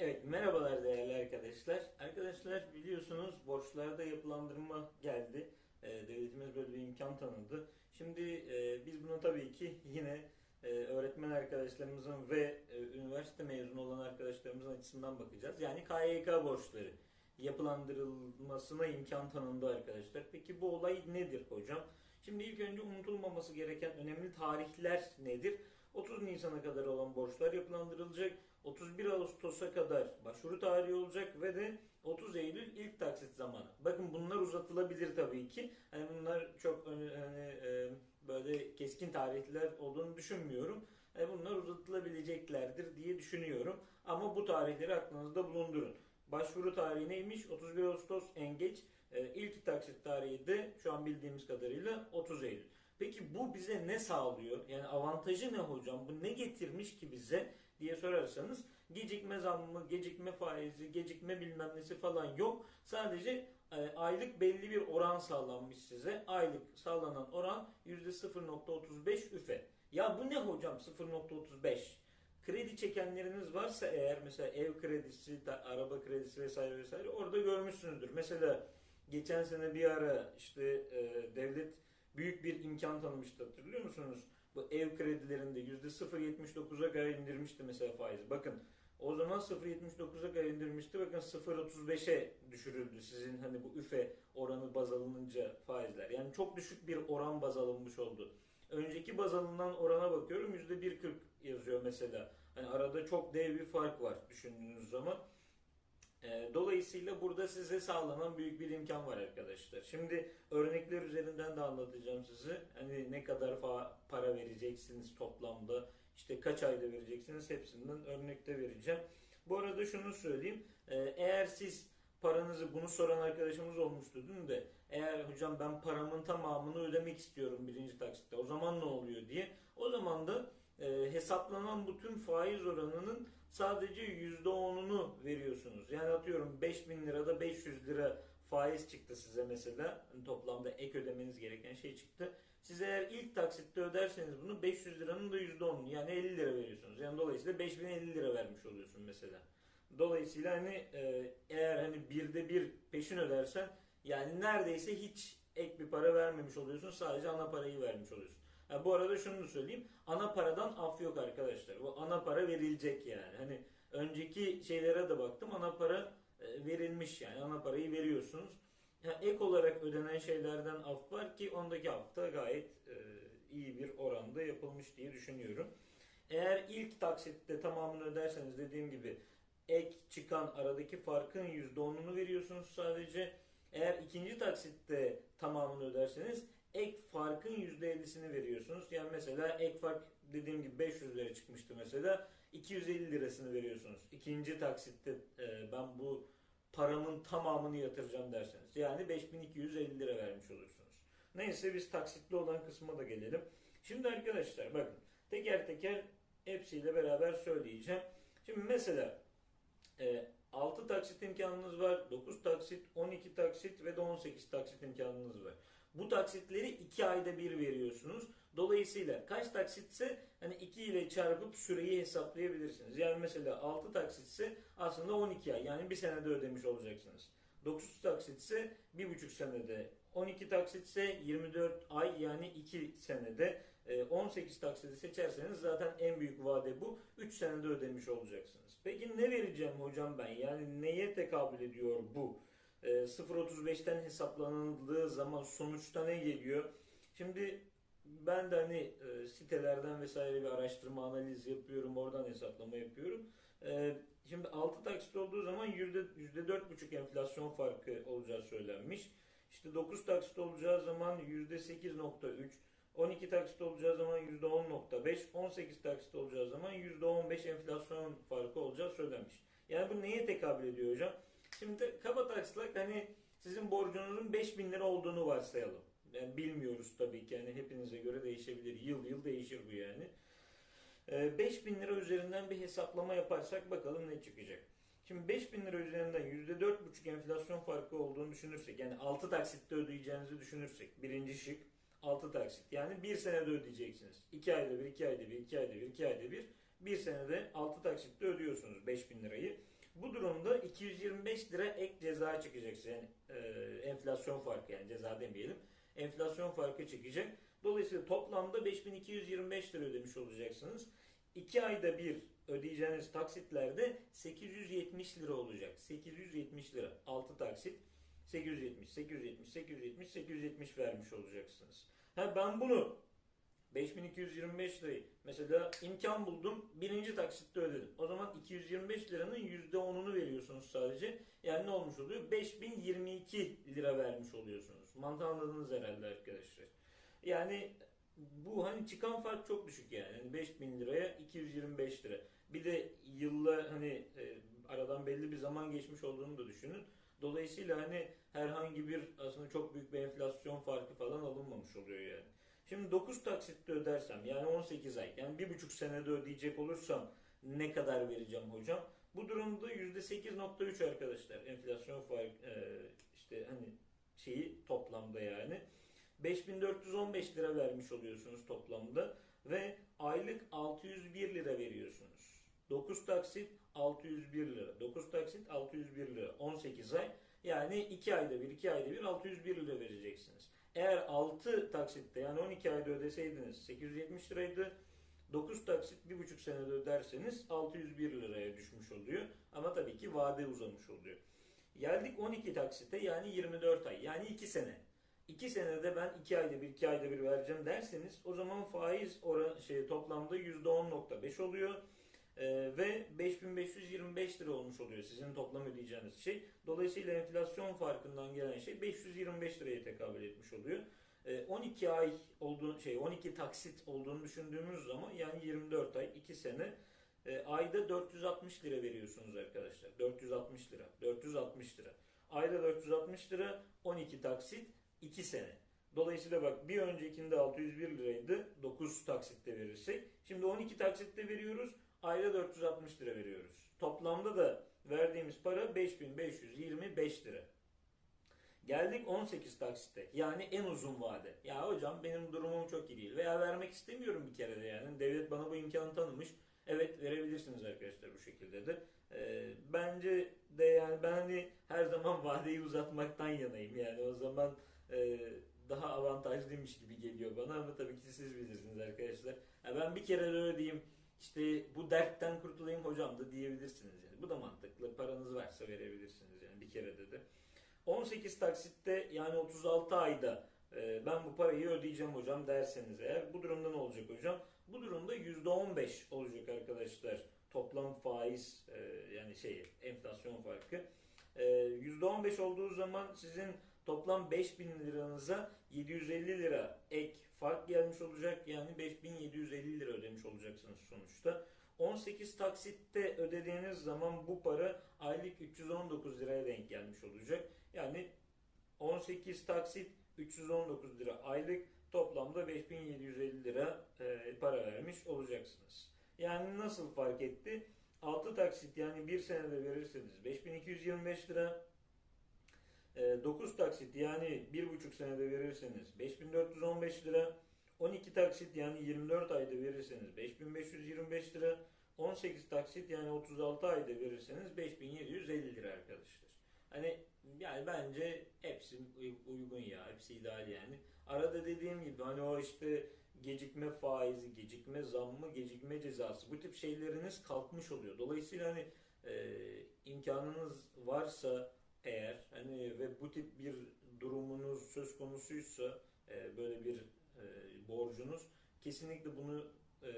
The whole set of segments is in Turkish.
Evet, merhabalar değerli arkadaşlar. Arkadaşlar biliyorsunuz borçlarda yapılandırma geldi. Ee, devletimiz böyle bir imkan tanıdı. Şimdi e, biz bunu tabii ki yine e, öğretmen arkadaşlarımızın ve e, üniversite mezunu olan arkadaşlarımızın açısından bakacağız. Yani KYK borçları yapılandırılmasına imkan tanındı arkadaşlar. Peki bu olay nedir hocam? Şimdi ilk önce unutulmaması gereken önemli tarihler nedir? 30 Nisan'a kadar olan borçlar yapılandırılacak. 31 Ağustos'a kadar başvuru tarihi olacak ve de 30 Eylül ilk taksit zamanı. Bakın bunlar uzatılabilir tabii ki. Hani bunlar çok öne- hani, e, böyle keskin tarihler olduğunu düşünmüyorum. E, bunlar uzatılabileceklerdir diye düşünüyorum. Ama bu tarihleri aklınızda bulundurun. Başvuru tarihi neymiş? 31 Ağustos en geç. E, ilk taksit tarihi de şu an bildiğimiz kadarıyla 30 Eylül. Peki bu bize ne sağlıyor? Yani avantajı ne hocam? Bu ne getirmiş ki bize diye sorarsanız gecikme zammı, gecikme faizi, gecikme bilmem nesi falan yok. Sadece e, aylık belli bir oran sağlanmış size. Aylık sağlanan oran %0.35 üfe. Ya bu ne hocam 0.35? Kredi çekenleriniz varsa eğer mesela ev kredisi, araba kredisi vesaire vesaire orada görmüşsünüzdür. Mesela geçen sene bir ara işte e, devlet büyük bir imkan tanımıştı hatırlıyor musunuz? Bu ev kredilerinde %0.79'a kadar indirmişti mesela faizi. Bakın o zaman 0.79'a kadar indirmişti. Bakın 0.35'e düşürüldü sizin hani bu üfe oranı baz alınınca faizler. Yani çok düşük bir oran baz alınmış oldu. Önceki baz alınan orana bakıyorum %1.40 yazıyor mesela. Hani arada çok dev bir fark var düşündüğünüz zaman. E, Dolayısıyla burada size sağlanan büyük bir imkan var arkadaşlar. Şimdi örnekler üzerinden de anlatacağım size. Hani ne kadar para vereceksiniz toplamda, işte kaç ayda vereceksiniz hepsinden örnekte vereceğim. Bu arada şunu söyleyeyim. E, Eğer siz paranızı bunu soran arkadaşımız olmuştu dün de eğer hocam ben paramın tamamını ödemek istiyorum birinci taksitte o zaman ne oluyor diye o zaman da e, hesaplanan bütün faiz oranının sadece %10'unu veriyorsunuz. Yani atıyorum 5000 lirada 500 lira faiz çıktı size mesela. Hani toplamda ek ödemeniz gereken şey çıktı. Siz eğer ilk taksitte öderseniz bunu 500 liranın da %10'unu yani 50 lira veriyorsunuz. Yani dolayısıyla 5050 lira vermiş oluyorsun mesela. Dolayısıyla hani e, eğer hani birde bir peşin ödersen yani neredeyse hiç ek bir para vermemiş oluyorsun. Sadece ana parayı vermiş oluyorsun. Ha, bu arada şunu da söyleyeyim. Ana paradan af yok arkadaşlar. Bu ana para verilecek yani. Hani önceki şeylere de baktım. Ana para e, verilmiş yani. Ana parayı veriyorsunuz. Ha, ek olarak ödenen şeylerden af var ki ondaki af da gayet e, iyi bir oranda yapılmış diye düşünüyorum. Eğer ilk taksitte tamamını öderseniz dediğim gibi ek çıkan aradaki farkın %10'unu veriyorsunuz sadece. Eğer ikinci taksitte tamamını öderseniz ek farkın %50'sini veriyorsunuz. Yani mesela ek fark dediğim gibi 500 lira çıkmıştı mesela 250 lirasını veriyorsunuz. İkinci taksitte e, ben bu paramın tamamını yatıracağım derseniz. Yani 5250 lira vermiş olursunuz. Neyse biz taksitli olan kısma da gelelim. Şimdi arkadaşlar bakın teker teker hepsiyle beraber söyleyeceğim. Şimdi mesela e, 6 taksit imkanınız var, 9 taksit, 12 taksit ve de 18 taksit imkanınız var. Bu taksitleri 2 ayda bir veriyorsunuz. Dolayısıyla kaç taksitse hani 2 ile çarpıp süreyi hesaplayabilirsiniz. Yani mesela 6 taksitse aslında 12 ay yani bir senede ödemiş olacaksınız. 9 taksitse 1,5 senede, 12 taksitse 24 ay yani 2 senede, e, 18 taksiti seçerseniz zaten en büyük vade bu. 3 senede ödemiş olacaksınız. Peki ne vereceğim hocam ben? Yani neye tekabül ediyor bu? E, 0.35'ten hesaplanıldığı zaman sonuçta ne geliyor? Şimdi ben de hani e, sitelerden vesaire bir araştırma analiz yapıyorum, oradan hesaplama yapıyorum. E, şimdi 6 taksit olduğu zaman yüzde 4,5 enflasyon farkı olacağı söylenmiş. İşte 9 taksit olacağı zaman %8,3, 12 taksit olacağı zaman %10,5, 18 taksit olacağı zaman %15 enflasyon farkı olacağı söylenmiş. Yani bu neye tekabül ediyor hocam? Şimdi kaba taslak hani sizin borcunuzun 5000 lira olduğunu varsayalım. Yani bilmiyoruz tabii ki yani hepinize göre değişebilir. Yıl yıl değişir bu yani. Ee, 5000 lira üzerinden bir hesaplama yaparsak bakalım ne çıkacak. Şimdi 5000 lira üzerinden %4,5 enflasyon farkı olduğunu düşünürsek yani 6 taksitte ödeyeceğinizi düşünürsek birinci şık 6 taksit yani 1 senede ödeyeceksiniz. 2 ayda bir, 2 ayda bir, 2 ayda bir, 2 ayda bir. 1 senede 6 taksitte ödüyorsunuz 5000 lirayı. Bu durumda 225 lira ek ceza çıkacak. Yani e, enflasyon farkı yani ceza demeyelim. Enflasyon farkı çıkacak. Dolayısıyla toplamda 5225 lira ödemiş olacaksınız. 2 ayda bir ödeyeceğiniz taksitlerde 870 lira olacak. 870 lira. 6 taksit 870, 870, 870, 870 vermiş olacaksınız. Ha ben bunu 5225 lirayı mesela imkan buldum birinci taksitte ödedim. O zaman 225 liranın %10'unu veriyorsunuz sadece. Yani ne olmuş oluyor? 5022 lira vermiş oluyorsunuz. Mantığı anladınız herhalde arkadaşlar. Yani bu hani çıkan fark çok düşük yani. yani 5000 liraya 225 lira. Bir de yılla hani e, aradan belli bir zaman geçmiş olduğunu da düşünün. Dolayısıyla hani herhangi bir aslında çok büyük bir enflasyon farkı falan alınmamış oluyor yani. Şimdi 9 taksitte ödersem yani 18 ay yani bir buçuk senede ödeyecek olursam ne kadar vereceğim hocam? Bu durumda %8.3 arkadaşlar enflasyon fark e, işte hani şeyi toplamda yani. 5415 lira vermiş oluyorsunuz toplamda ve aylık 601 lira veriyorsunuz. 9 taksit 601 lira. 9 taksit 601 lira. 18 ay yani 2 ayda bir 2 ayda bir 601 lira vereceksiniz. Eğer 6 taksitte yani 12 ayda ödeseydiniz 870 liraydı. 9 taksit 1,5 senede öderseniz 601 liraya düşmüş oluyor. Ama tabii ki vade uzamış oluyor. Geldik 12 taksite yani 24 ay yani 2 sene. 2 senede ben 2 ayda bir 2 ayda bir vereceğim derseniz o zaman faiz oran şey toplamda %10.5 oluyor. Ee, ve 5525 lira olmuş oluyor sizin toplam ödeyeceğiniz şey. Dolayısıyla enflasyon farkından gelen şey 525 liraya tekabül etmiş oluyor. Ee, 12 ay olduğunu şey 12 taksit olduğunu düşündüğümüz zaman yani 24 ay 2 sene e, ayda 460 lira veriyorsunuz arkadaşlar. 460 lira. 460 lira. Ayda 460 lira 12 taksit 2 sene. Dolayısıyla bak bir öncekinde 601 liraydı 9 taksitte verirsek. Şimdi 12 taksitte veriyoruz ayda 460 lira veriyoruz. Toplamda da verdiğimiz para 5525 lira. Geldik 18 taksite. Yani en uzun vade. Ya hocam benim durumum çok iyi değil. Veya vermek istemiyorum bir kere de yani. Devlet bana bu imkanı tanımış. Evet verebilirsiniz arkadaşlar bu şekilde de. Ee, bence de yani ben hani her zaman vadeyi uzatmaktan yanayım. Yani o zaman e, daha avantajlıymış gibi geliyor bana ama tabii ki siz bilirsiniz arkadaşlar. Ya ben bir kere de ödeyeyim işte bu dertten kurtulayım hocam da diyebilirsiniz yani. Bu da mantıklı. Paranız varsa verebilirsiniz yani bir kerede de. 18 taksitte yani 36 ayda e, ben bu parayı ödeyeceğim hocam derseniz eğer bu durumda ne olacak hocam? Bu durumda %15 olacak arkadaşlar toplam faiz e, yani şey enflasyon farkı. E, %15 olduğu zaman sizin toplam 5000 liranıza 750 lira ek fark gelmiş olacak. Yani 5750 lira ödemiş olacaksınız sonuçta. 18 taksitte ödediğiniz zaman bu para aylık 319 liraya denk gelmiş olacak. Yani 18 taksit 319 lira aylık toplamda 5750 lira e, para vermiş olacaksınız. Yani nasıl fark etti? 6 taksit yani 1 senede verirseniz 5225 lira 9 e, taksit yani 1,5 senede verirseniz 5415 lira 12 taksit yani 24 ayda verirseniz 5525 lira 18 taksit yani 36 ayda verirseniz 5750 lira arkadaşlar. Hani yani bence hepsi uygun ya. Hepsi ideal yani. Arada dediğim gibi hani o işte gecikme faizi, gecikme zammı, gecikme cezası bu tip şeyleriniz kalkmış oluyor. Dolayısıyla hani e, imkanınız varsa eğer hani ve bu tip bir durumunuz söz konusuysa e, böyle bir e, borcunuz kesinlikle bunu e,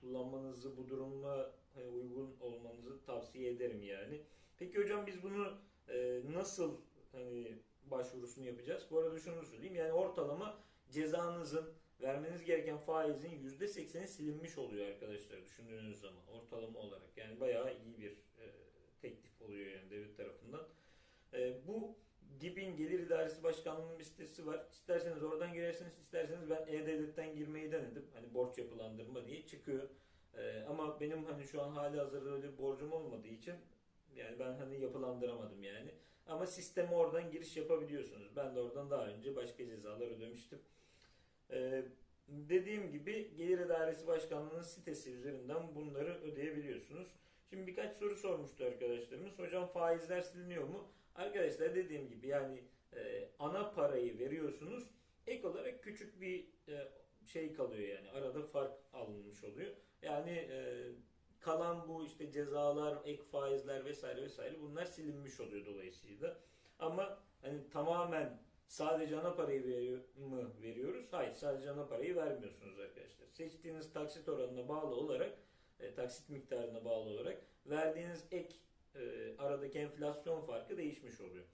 kullanmanızı bu duruma e, uygun olmanızı tavsiye ederim yani. Peki hocam biz bunu e, nasıl hani başvurusunu yapacağız? Bu arada şunu söyleyeyim yani ortalama cezanızın vermeniz gereken faizin %80'i silinmiş oluyor arkadaşlar düşündüğünüz zaman ortalama olarak. Yani bayağı iyi bir e, teklif oluyor yani devlet tarafından. E, bu DİB'in Gelir İdaresi Başkanlığı'nın bir sitesi var. İsterseniz oradan girersiniz, isterseniz ben E-Devlet'ten girmeyi denedim. Hani borç yapılandırma diye çıkıyor. Ee, ama benim hani şu an hali hazırda öyle bir borcum olmadığı için yani ben hani yapılandıramadım yani. Ama sisteme oradan giriş yapabiliyorsunuz. Ben de oradan daha önce başka cezalar ödemiştim. Ee, dediğim gibi Gelir İdaresi Başkanlığı'nın sitesi üzerinden bunları ödeyebiliyorsunuz. Şimdi birkaç soru sormuştu arkadaşlarımız. Hocam faizler siliniyor mu? Arkadaşlar dediğim gibi yani e, ana parayı veriyorsunuz. Ek olarak küçük bir e, şey kalıyor yani. Arada fark alınmış oluyor. Yani e, kalan bu işte cezalar, ek faizler vesaire vesaire bunlar silinmiş oluyor dolayısıyla. Ama hani tamamen sadece ana parayı veriyor, mı veriyoruz? Hayır, sadece ana parayı vermiyorsunuz arkadaşlar. Seçtiğiniz taksit oranına bağlı olarak, e, taksit miktarına bağlı olarak verdiğiniz ek e, aradaki enflasyon farkı değişmiş oluyor.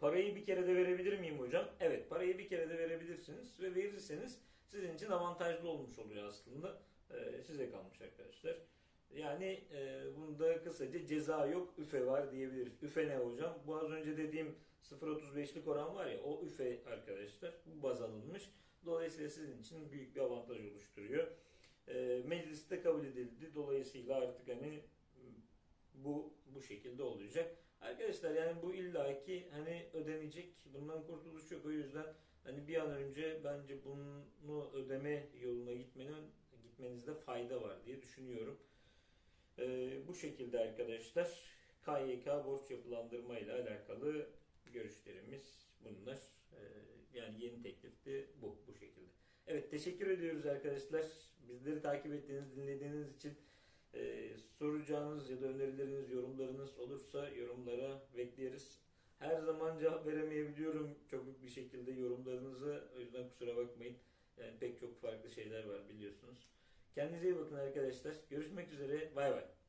Parayı bir kere de verebilir miyim hocam? Evet, parayı bir kere de verebilirsiniz ve verirseniz sizin için avantajlı olmuş oluyor aslında. E, size kalmış arkadaşlar. Yani e, bunda kısaca ceza yok, üfe var diyebiliriz. Üfe ne hocam? Bu az önce dediğim 0.35'lik oran var ya o üfe arkadaşlar. Bu baz alınmış. Dolayısıyla sizin için büyük bir avantaj oluşturuyor. E, mecliste kabul edildi. Dolayısıyla artık hani bu bu şekilde olacak. Arkadaşlar yani bu illaki hani ödenecek. Bundan kurtuluş yok. O yüzden hani bir an önce bence bunu ödeme yoluna gitmenin gitmenizde fayda var diye düşünüyorum. Ee, bu şekilde arkadaşlar KYK borç yapılandırma ile alakalı görüşlerimiz bunlar. Ee, yani yeni teklif de bu bu şekilde. Evet teşekkür ediyoruz arkadaşlar. Bizleri takip ettiğiniz, dinlediğiniz için ee, soracağınız ya da önerileriniz, yorumlarınız olursa yorumlara bekleriz. Her zaman cevap veremeyebiliyorum çok büyük bir şekilde yorumlarınızı. O yüzden kusura bakmayın. Yani pek çok farklı şeyler var biliyorsunuz. Kendinize iyi bakın arkadaşlar. Görüşmek üzere. Bay bay.